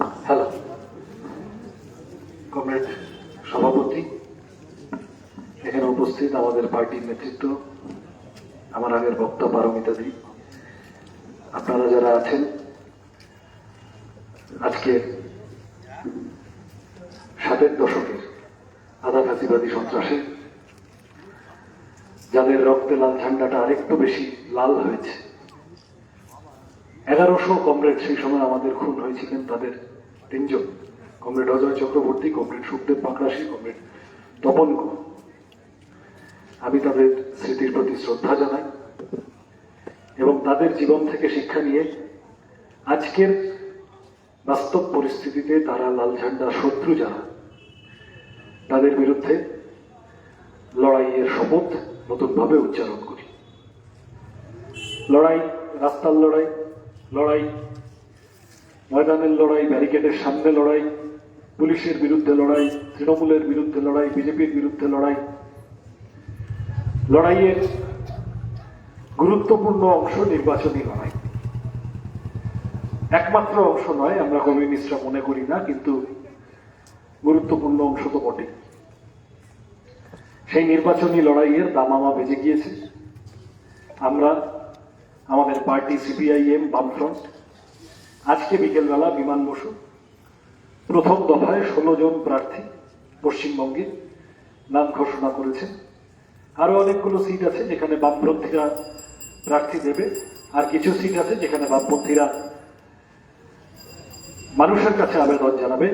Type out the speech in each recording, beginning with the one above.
Hello comrade সভাপতি এখানে উপস্থিত আমাদের পার্টির নেতৃত্ব, আমার আগের বক্তা পারমিতাদি আপনারা যারা আছেন, আজকে ষাটের দশকের আধা ফাঁসিবাদী সন্ত্রাসে, যাদের রক্তে লাল ঝান্ডাটা আরেকটু বেশি লাল হয়েছে এগারোশো কমরেড সেই সময় আমাদের খুন হয়েছিলেন তাদের তিনজন comrade Ajay Chakraborty, comrade Sukhdev Pakrashi, comrade Tapan. আমি তাদের স্মৃতির প্রতি শ্রদ্ধা জানাই এবং তাদের জীবন থেকে শিক্ষা নিয়ে আজকের বাস্তব পরিস্থিতিতে তারা লাল ঝান্ডা শত্রু যারা, তাদের বিরুদ্ধে লড়াইয়ের শপথ নতুনভাবে উচ্চারণ করি লড়াই, রাস্তার লড়াই লড়াই, ময়দানের লড়াই, ব্যারিকেডের সামনে লড়াই, পুলিশের বিরুদ্ধে লড়াই, তৃণমূলের বিরুদ্ধে লড়াই, বিজেপির বিরুদ্ধে লড়াই। লড়াইয়ের গুরুত্বপূর্ণ অংশ নির্বাচনী লড়াই। একমাত্র অংশ নয়, আমরা কমিউনিস্টরা মনে করি না, কিন্তু গুরুত্বপূর্ণ অংশ তো বটে সেই নির্বাচনী লড়াইয়ের দামামা বেজে গিয়েছে। আমরা আমাদের পার্টি সিপিআইএম, বামফ্রন্ট, আজকে বিকেলবেলা বিমান বসু। প্রথম দফায় ষোলো জন প্রার্থী পশ্চিমবঙ্গে নাম ঘোষণা করেছেন। আরও অনেকগুলো সিট আছে যেখানে বামপন্থীরা প্রার্থী দেবে, আর কিছু সিট আছে যেখানে বামপন্থীরা মানুষের কাছে আবেদন জানাবে,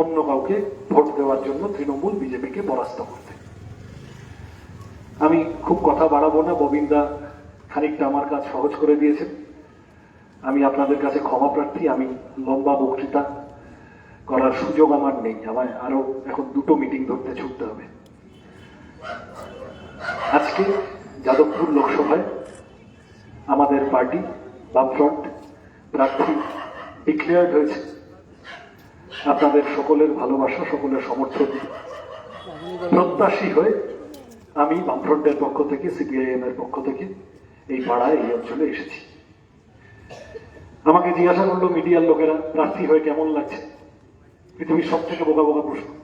অন্য কাউকে ভোট দেওয়ার জন্য তৃণমূল বিজেপিকে পরাস্ত করতে। আমি খুব কথা বাড়াবো না গোবিন্দা খানিকটা আমার কাজ সহজ করে দিয়েছেন আমি আপনাদের কাছে ক্ষমা প্রার্থী, আমি লম্বা বক্তৃতা করার সুযোগ আমার নেই। আমায় আরও এখন দুটো মিটিং ধরতে ছুটতে হবে। আজকে যাদবপুর লোকসভায় আমাদের পার্টি বামফ্রন্ট প্রার্থী ডিক্লেয়ার্ড হয়েছে। আপনাদের সকলের ভালোবাসা, সকলের সমর্থন প্রত্যাশী হয়ে আমি বামফ্রন্টের পক্ষ থেকে সিপিআইএম এর পক্ষ থেকে এই পাড়ায় এই অঞ্চলে এসেছি। আমাকে জিজ্ঞাসা করল, মিডিয়ার লোকেরা, প্রার্থী হয়ে কেমন লাগছে? পৃথিবীর সব থেকে বোকা বোকা প্রশ্ন।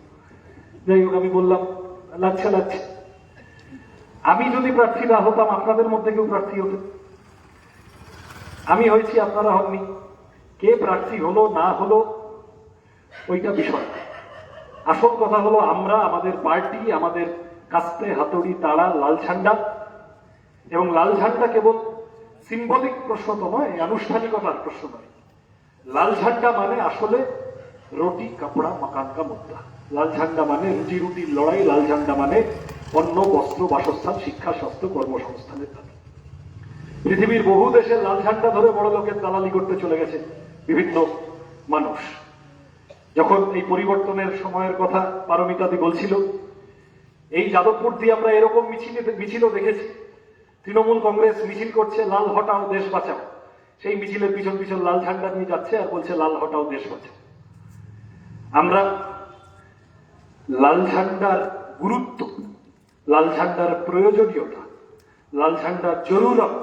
যাই হোক, আমি বললাম, লাগছে লাগছে। আমি যদি প্রার্থী না হতাম, আপনাদের মধ্যে কেউ প্রার্থী হতেন আমি হয়েছি, আপনারা হননি। কে প্রার্থী হলো, না হলো, ওইটা বিষয়। আসল কথা হলো, আমরা, আমাদের পার্টি, আমাদের কাস্তে, হাতুড়ি তাড়া লাল ঝান্ডা এবং লাল ঝান্ডা কেবল সিম্বলিক প্রশ্ন তো নয় আনুষ্ঠানিকতার প্রশ্ন নয়। লাল ঝান্ডা মানে আসলে রুটি, কাপড়া মাকান কা মুদ্রা। লাল ঝান্ডা মানে রুজি রুটির লড়াই, লাল ঝান্ডা মানে অন্ন বস্ত্র, বাসস্থান, শিক্ষা, স্বাস্থ্য, কর্মসংস্থানের দাবি। পৃথিবীর বহু দেশে লাল ঝান্ডা ধরে বড় লোকের দালালি করতে চলে গেছে বিভিন্ন মানুষ। যখন এই পরিবর্তনের সময়ের কথা পারমিতাদি বলছিল, এই যাদবপুর দিয়ে আমরা এরকম মিছিল, মিছিলও দেখেছি। তৃণমূল কংগ্রেস মিছিল করছে, লাল হটাও দেশ বাঁচাও। সেই মিছিলের পিছন পিছন লাল ঝান্ডা নিয়ে যাচ্ছে আর বলছে, লাল হটাও দেশ বাঁচাও। আমরা লাল ঝান্ডার গুরুত্ব, লাল ঝান্ডার প্রয়োজনীয়তা, লাল ঝান্ডার জরুরত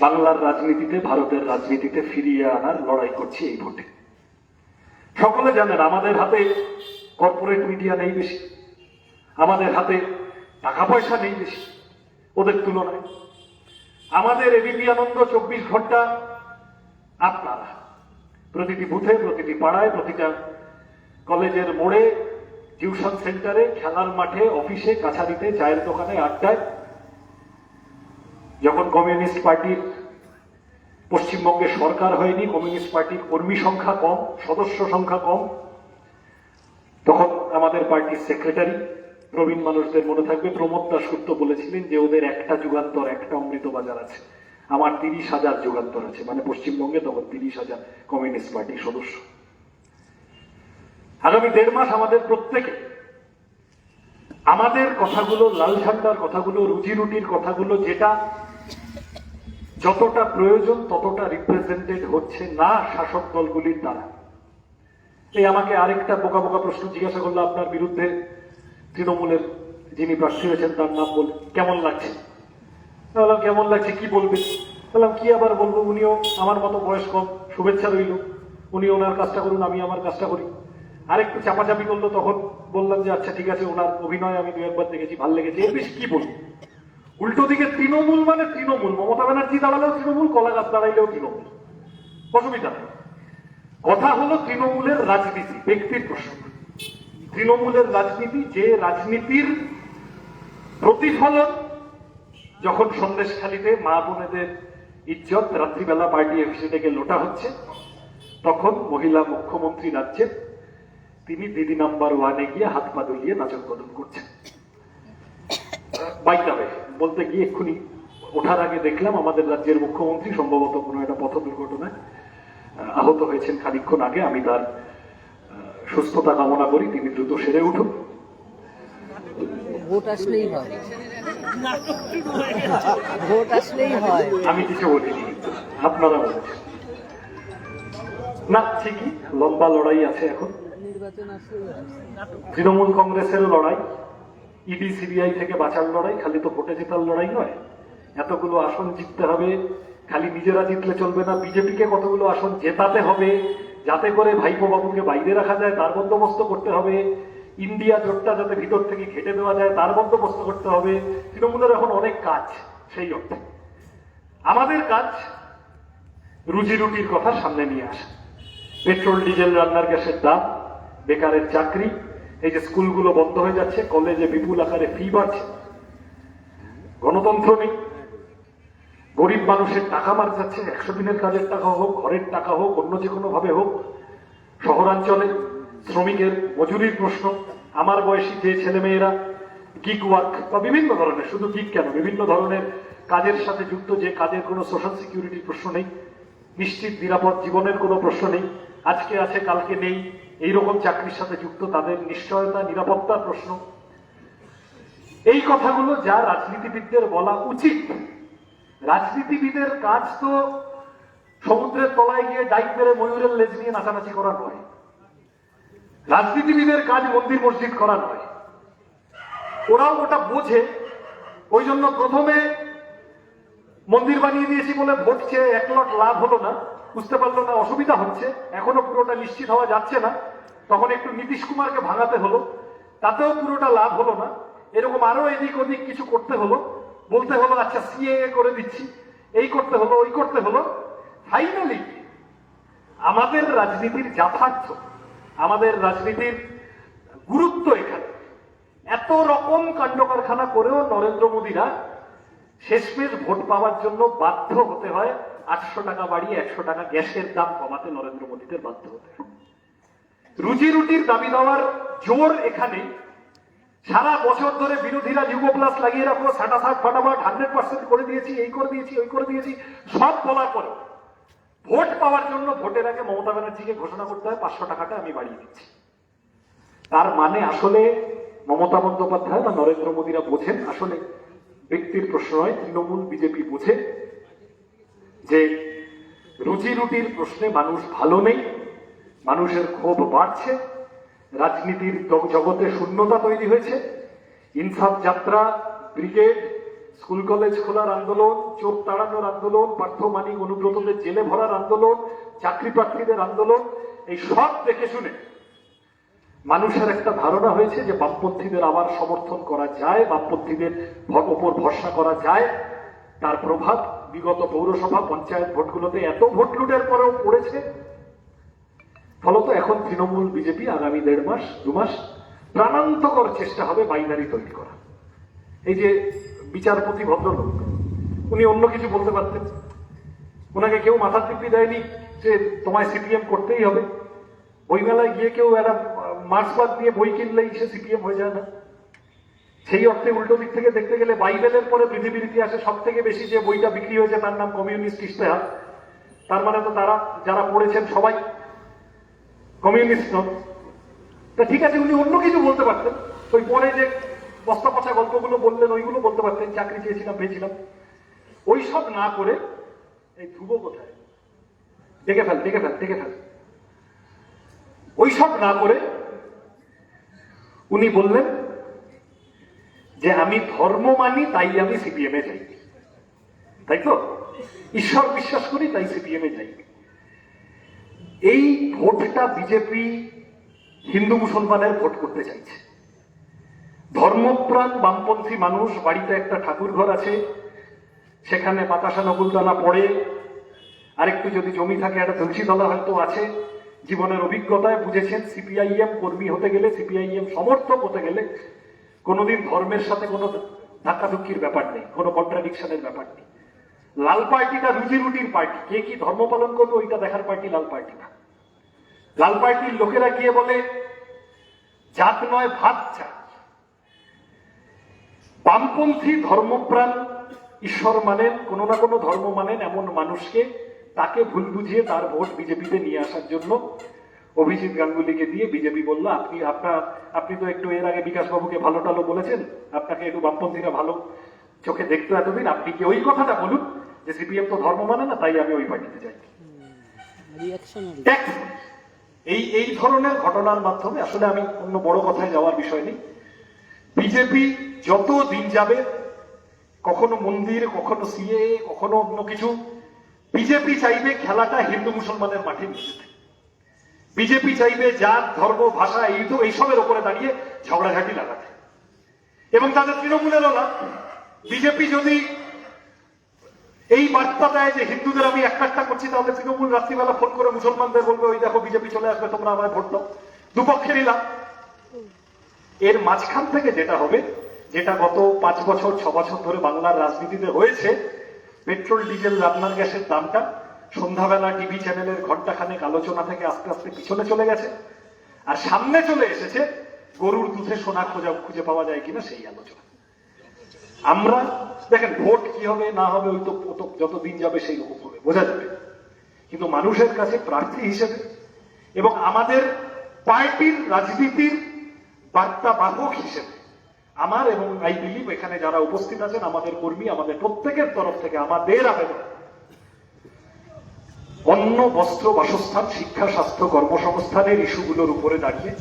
বাংলার রাজনীতিতে, ভারতের রাজনীতিতে ফিরিয়ে আনার লড়াই করছি এই ভোটে। সকলে জানেন, আমাদের হাতে কর্পোরেট মিডিয়া নেই বেশি, আমাদের হাতে টাকা পয়সা নেই বেশি। ওদের তুলনায়। আমাদের এবিপি আনন্দ চব্বিশ ঘণ্টা আপনারা। প্রতিটি বুথে, প্রতিটি পাড়ায়, প্রতিটা কলেজের মোড়ে, টিউশন সেন্টারে, খেলার মাঠে, অফিসে, কাছারিতে, চায়ের দোকানে, আড্ডায়, যখন কমিউনিস্ট পার্টির পশ্চিমবঙ্গে সরকার হয়নি, কমিউনিস্ট পার্টির কর্মী সংখ্যা কম, সদস্য সংখ্যা কম, তখন আমাদের পার্টির সেক্রেটারি প্রবীণ মানুষদের মনে থাকবে প্রমোদ দাসগুপ্ত বলেছিলেন যে ওদের একটা যুগান্তর, একটা অমৃত বাজার আছে। আমার তিরিশ হাজার যুগান্তর আছে মানে পশ্চিমবঙ্গে তখন তিরিশ হাজার কমিউনিস্ট পার্টির সদস্য। আগামী দেড় মাস আমাদের প্রত্যেকে, আমাদের কথাগুলো, লাল ঝান্ডার কথাগুলো, রুজি রুটির কথাগুলো, যেটা যতটা প্রয়োজন ততটা রিপ্রেজেন্টেড হচ্ছে না শাসক দলগুলির দ্বারা। এই আমাকে আরেকটা বোকা বোকা প্রশ্ন জিজ্ঞাসা করল আপনার বিরুদ্ধে। তৃণমূলের যিনি প্রার্থী হয়েছেন, তার নাম বলে, কেমন লাগছে? বললাম, কেমন লাগছে, কি বলবে? বললাম, কি আবার বলব? উনিও আমার মতো বয়স কম শুভেচ্ছা রইল। উনি ওনার কাজটা করুন, আমি আমার কাজটা করি। আরেকটু চাপাচাপি করল তখন, বললাম যে আচ্ছা ঠিক আছে, ওনার অভিনয় আমি দু একবার দেখেছি, ভালো লেগেছে। এর বেশি কি বলব? উল্টো দিকে তৃণমূল মানে তৃণমূল, মমতা ব্যানার্জি দাঁড়ালেও তৃণমূল, কলা গাছ দাঁড়াইলেও তৃণমূল। অসুবিধা কথা হলো তৃণমূলের রাজনীতি, ব্যক্তির প্রশ্ন। তৃণমূলের রাজনীতি, যে রাজনীতির প্রতিফলন যখন সন্দেশখালিতে মা বোনেদের ইজ্জত রাত্রিবেলা পার্টি অফিসে থেকে লোটা হচ্ছে, তখন মহিলা মুখ্যমন্ত্রী রাজ্যের তিনি দিদি নাম্বার ওয়ানে গিয়ে হাত পা দলিয়ে নাচন কদল করছেন। বাইকাবে বলতে গিয়ে এক্ষুনি ওঠার আগে দেখলাম আমাদের রাজ্যের মুখ্যমন্ত্রী সম্ভবত কোনো একটা পথ দুর্ঘটনায় আহত হয়েছেন খানিকক্ষণ আগে, আমি তার সুস্থতা কামনা করি তিনি দ্রুত সেরে উঠুন ভোট আসলেই হয়। ভোট আসলেই হয়। আমি কিছু বলিনি আপনারা না ঠিকই লম্বা লড়াই আছে এখন। তৃণমূল কংগ্রেসের লড়াই ইডি সিবিআই থেকে বাঁচার লড়াই খালি তো ভোটে জেতার লড়াই নয়। এতগুলো আসন জিততে হবে খালি নিজেরা জিতলে চলবে না বিজেপিকে কতগুলো আসন জেতাতে হবে যাতে করে ভাইপো বাবুকে বাইরে রাখা যায়, তার বন্দোবস্ত করতে হবে। ইন্ডিয়া জোটটা যাতে ভিতর থেকে ঘেটে দেওয়া যায়, তার বন্দোবস্ত করতে হবে। তৃণমূলের এখন অনেক কাজ সেই অর্থে। আমাদের কাজ রুজি রুটির কথা সামনে নিয়ে আসা। পেট্রোল, ডিজেল, রান্নার গ্যাসের দাম, বেকারের চাকরি, এই যে স্কুলগুলো বন্ধ হয়ে যাচ্ছে, কলেজে বিপুল আকারে ফি বাড়ছে। গণতন্ত্র নেই। গরিব মানুষের টাকা মার যাচ্ছে একশো দিনের কাজের টাকা হোক, ঘরের টাকা হোক, অন্য যে কোনো ভাবে হোক, শহরাঞ্চলে শ্রমিকের মজুরির প্রশ্ন, আমার বয়সী যে ছেলেমেয়েরা গিগ ওয়ার্ক বা বিভিন্ন ধরনের, শুধু গিগ কেন, বিভিন্ন ধরনের কাজের সাথে যুক্ত, যে কাজের কোনো সোশ্যাল সিকিউরিটির প্রশ্ন নেই, নিশ্চিত নিরাপদ জীবনের কোনো প্রশ্ন নেই, আজকে আছে, কালকে নেই, এইরকম চাকরির সাথে যুক্ত, তাদের নিশ্চয়তা, নিরাপত্তার প্রশ্ন। এই কথাগুলো যা রাজনীতিবিদদের বলা উচিত রাজনীতিবিদের কাজ তো সমুদ্রের তলায় গিয়ে ডাইক মেরে ময়ূরের লেজ নিয়ে নাচানাচি করা নয়। রাজনীতিবিদের কাজ মন্দির মসজিদ করা নয়। ওরাও ওটা বোঝে। ওই জন্য প্রথমে মন্দির বানিয়ে দিয়েছি বলে ভোট চেয়ে এক লট লাভ হলো না। বুঝতে পারল না অসুবিধা হচ্ছে। এখনও পুরোটা নিশ্চিত হওয়া যাচ্ছে না। তখন একটু নীতিশ কুমারকে ভাঙাতে হলো। তাতেও পুরোটা লাভ হলো না। এরকম আরও এদিক ওদিক কিছু করতে হলো। বলতে হলো আচ্ছা সিএ করে দিচ্ছি। এই করতে হলো, ওই করতে হলো। ফাইনালি আমাদের রাজনীতির যথার্থ, আমাদের রাজনীতির গুরুত্ব এখানে। এত রকম কাণ্ড কারখানা করেও নরেন্দ্র মোদীরা শেষমেশ ভোট পাওয়ার জন্য বাধ্য হতে হয় আটশো টাকা বাড়িয়ে একশো টাকা গ্যাসের দাম কমাতে নরেন্দ্র মোদীদের বাধ্য হতে হয়। রুজি রুটির দাবি দেওয়ার জোর এখানে সারা বছর ধরে বিরোধীরা যুগ প্লাস লাগিয়ে রাখো সাটা সাট ফাটাফাট হান্ড্রেড পার্সেন্ট করে দিয়েছি, এই করে দিয়েছি, ওই করে দিয়েছি, সব বলার পরে ভোট পাওয়ার জন্য ভোটের আগে মমতা ব্যানার্জিকে ঘোষণা করতে হয়, পাঁচশো টাকাটা আমি বাড়িয়ে দিচ্ছি। তার মানে আসলে মমতা বন্দ্যোপাধ্যায় বা নরেন্দ্র মোদীরা বোঝেন, আসলে ব্যক্তির প্রশ্ন নয় তৃণমূল, বিজেপি বোঝে যে রুজি রুটির প্রশ্নে মানুষ ভালো নেই, মানুষের ক্ষোভ বাড়ছে রাজনীতির জগতে শূন্যতা তৈরি হয়েছে। ইনসাফ যাত্রা, ব্রিগেড, স্কুল কলেজ খোলার আন্দোলন, চোখ তাড়ানোর আন্দোলন, পার্থ মানিক অনুব্রতদের জেলে ভরার আন্দোলন, চাকরি প্রার্থীদের আন্দোলন, এই সব দেখে শুনে মানুষের একটা ধারণা হয়েছে যে বামপন্থীদের আবার সমর্থন করা যায়, বামপন্থীদের ওপর ভরসা করা যায়। তার প্রভাব বিগত পৌরসভা পঞ্চায়েত ভোটগুলোতে এত ভোট লুটের পরেও পড়েছে। ফলত এখন তৃণমূল বিজেপি আগামী দেড় মাস, দু মাস প্রাণান্তকর চেষ্টা হবে বাইনারি তৈরি করা। এই যে বিচারপতি ভদ্রলোক, উনি অন্য কিছু বলতে পারতেন। ওনাকে কেউ মাথার দিব্যি দেয়নি যে তোমায় সিপিএম করতেই হবে। বইমেলায় গিয়ে কেউ একটা মার্ক্সবাদ দিয়ে বই কিনলেই সে সিপিএম হয়ে যায় না। সেই অর্থে উল্টো দিক থেকে দেখতে গেলে বাইবেলের পরে পৃথিবীর ইতিহাসে সব থেকে বেশি যে বইটা বিক্রি হয়েছে তার নাম কমিউনিস্ট ইশতেহার। তার মানে তো তারা, যারা পড়েছেন সবাই কমিউনিস্ট নন। তা ঠিক আছে, উনি অন্য কিছু বলতে পারতেন। ওই পরে যে বস্তা পচা গল্পগুলো বললেন, ওইগুলো বলতে পারতেন, চাকরি চেয়েছিলাম, পেয়েছিলাম। ওই সব না করে, এই ধ্রুব কোথায়? দেখে ফেল দেখে ফেল দেখে ফেল। ওই সব না করে, উনি বললেন যে, আমি ধর্ম মানি, তাই আমি সিপিএম যাই। তাই তো? ঈশ্বর বিশ্বাস করি, তাই সিপিএম যাই। এই ভোটটা বিজেপি হিন্দু মুসলমানের ভোট করতে চাইছে। ধর্মপ্রাণ বামপন্থী মানুষ, বাড়িতে একটা ঠাকুর ঘর আছে, সেখানে বাতাসা নকুলদানা পড়ে, আরেকটু যদি জমি থাকে, একটা তুলসীতলা হয়তো আছে। জীবনের অভিজ্ঞতায় বুঝেছেন, সিপিআইএম কর্মী হতে গেলে, সিপিআইএম সমর্থক হতে গেলে কোনোদিন ধর্মের সাথে কোনো ধাক্কাধুক্কির ব্যাপার নেই, কোনো কন্ট্রাডিকশনের ব্যাপার নেই। লাল পার্টিটা রুজি রুটির পার্টি। কে কি ধর্ম পালন করবে, ওইটা দেখার পার্টি লাল পার্টি না লাল পার্টির লোকেরা গিয়ে বলে, জাত নয়, ভাত চাই বামপন্থী ধর্মপ্রাণ ঈশ্বর মানেন, কোনো না কোনো ধর্ম মানেন এমন মানুষকে, তাকে ভুল বুঝিয়ে তার ভোট বিজেপিতে নিয়ে আসার জন্য অভিজিৎ গাঙ্গুলিকে দিয়ে বিজেপি বলল, আপনি আপনার আপনি তো একটু এর আগে বিকাশ বাবুকে ভালো টালো বলেছেন, আপনাকে একটু বামপন্থীরা ভালো চোখে দেখতো এতদিন, আপনি কি ওই কথাটা বলুন? যে সিপিএম তো ধর্ম মানে না তাই আমি ওই পার্টিতে যাই। এই এই ধরনের ঘটনার মাধ্যমে আসলে আমি অন্য বড় কথায় যাওয়ার বিষয় নেই। বিজেপি যত দিন যাবে কখনো মন্দির কখনো সিএ কখনো অন্য কিছু বিজেপি চাইবে খেলাটা হিন্দু মুসলমানের মাঠে নিয়ে বিজেপি চাইবে জাত ধর্ম ভাষা এই তো এইসবের উপরে দাঁড়িয়ে ঝগড়াঝাটি লাগাতে। এবং তাদের তৃণমূলেরও না। বিজেপি যদি এই বার্তা দেয় যে হিন্দুদের আমি একটা একটা করছি, তাহলে তৃণমূল রাত্রিবেলা ফোন করে মুসলমানদের বলবে, ওই দেখো, বিজেপি চলে আসবে, তোমরা আমায় ভোট দাও। দুপক্ষেরই এর মাঝখান থেকে যেটা হবে, যেটা গত পাঁচ বছর, ছ বছর ধরে বাংলার রাজনীতিতে হয়েছে, পেট্রোল, ডিজেল, রান্নার গ্যাসের দামটা সন্ধ্যাবেলা টিভি চ্যানেলের ঘন্টাখানেক আলোচনা থেকে আস্তে আস্তে পিছনে চলে গেছে। আর সামনে চলে এসেছে, গরুর দুধে সোনা খোঁজা খুঁজে পাওয়া যায় কিনা সেই আলোচনা। আমরা, দেখেন, ভোট কি হবে, না হবে, ওই তো যত দিন যাবে সেই রকম হবে, বোঝা যাবে। কিন্তু মানুষের কাছে প্রার্থী হিসেবে এবং আমাদের পার্টির রাজনীতির বার্তা বাহক হিসেবে আমার এবং আই বিলিভ এখানে যারা উপস্থিত আছেন, আমাদের কর্মী, আমাদের প্রত্যেকের তরফ থেকে, আমাদের আবেদন। অন্য বস্ত্র, বাসস্থান, শিক্ষা, স্বাস্থ্য, কর্মসংস্থানের ইস্যুগুলোর উপরে দাঁড়িয়ে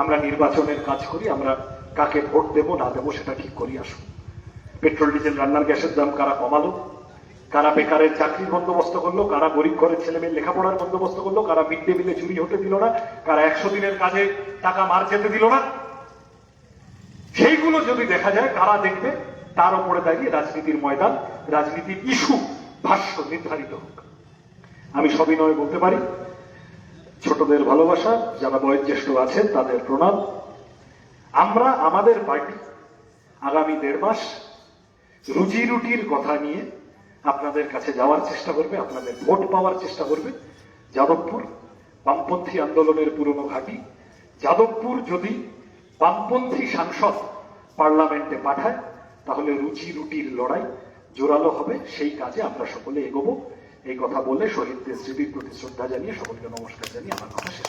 আমরা নির্বাচনের কাজ করি, আমরা কাকে ভোট দেব, না দেবো, সেটা ঠিক করি, আসুন। পেট্রোল ডিজেল রান্নার গ্যাসের দাম কারা কমালো? কারা বেকারের চাকরির বন্দোবস্ত করল? কারা গরিব ঘরের ছেলে মেয়ের লেখাপড়ার বন্দোবস্ত করল? কারা মিড ডে মিলে চুরি হতে দিল না? কারা একশো দিনের কাজে টাকা মার যেতে দিল না? সেইগুলো যদি দেখা যায়, কারা দেখবে? তার উপরে দাঁড়িয়ে রাজনীতির ময়দান, রাজনীতির ইস্যু, ভাষ্য নির্ধারিত হোক। আমি সবিনয় বলতে পারি। ছোটদের ভালোবাসা, যারা বয়োজ্যেষ্ঠ আছেন, তাদের প্রণাম। আমরা, আমাদের পার্টি আগামী দেড় মাস রুজি রুটির কথা নিয়ে আপনাদের কাছে যাওয়ার চেষ্টা করবে, আপনাদের ভোট পাওয়ার চেষ্টা করবে। যাদবপুর বামপন্থী আন্দোলনের পুরনো ঘাঁটি। যাদবপুর যদি বামপন্থী সাংসদ পার্লামেন্টে পাঠায়, তাহলে রুচি রুটির লড়াই জোরালো হবে। সেই কাজে আমরা সকলে এগোবো। এই কথা বলে শহীদদের স্মৃতির প্রতি শ্রদ্ধা জানিয়ে সকলকে নমস্কার জানিয়ে আমার কথা শেষ